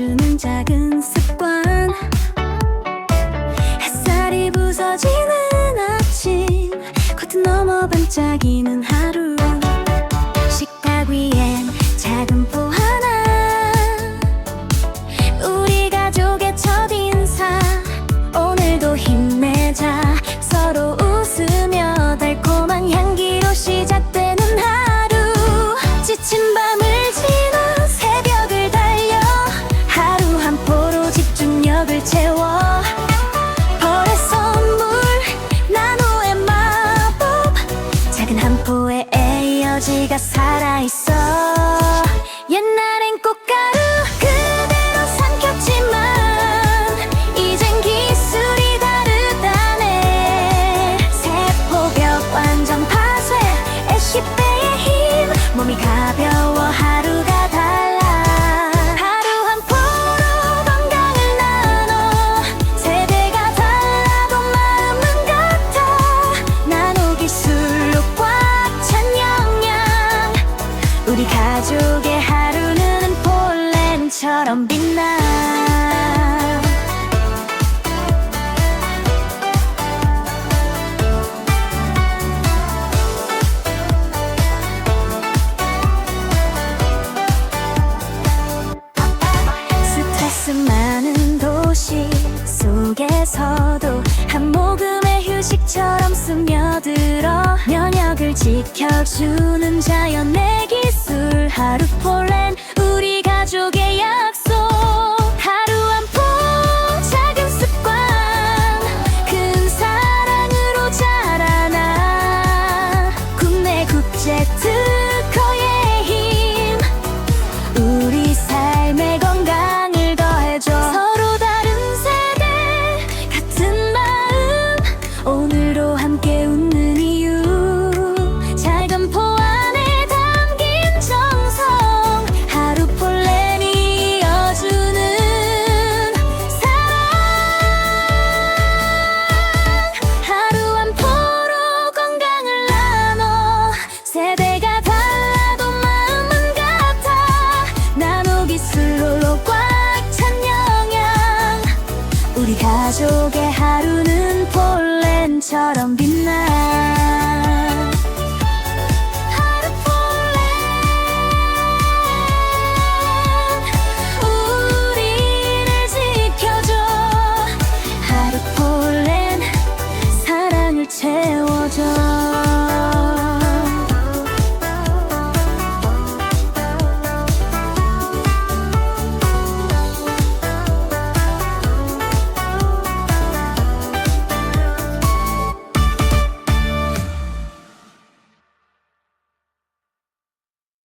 주는 작은 습관. 햇살이 부서지는 아침 커튼 넘어 반짝이는 에너지가 살아있어. 옛날엔 꽃가루 그대로 삼켰지만 이젠 기술이 다르다네. 세포벽 완전 파쇄 애쉬배의 힘 몸이 가벼워 속에서도 한 모금의 휴식처럼 스며들어 면역을 지켜주는 자연의 기술. 하루 폴렌 우리 가족의 약 오늘도 함께 웃는 이유. 작은 포 안에 담긴 정성. 하루 폴렘이 이어주는 사랑. 하루 한 포로 건강을 나눠. 세대가 달라도 마음은 같아. 나노 기술로 꽉찬 영양. 우리 가족의 하루는 폴 별처럼 빛나. 하루 우리를 지켜줘. 하루 사랑을 채워줘.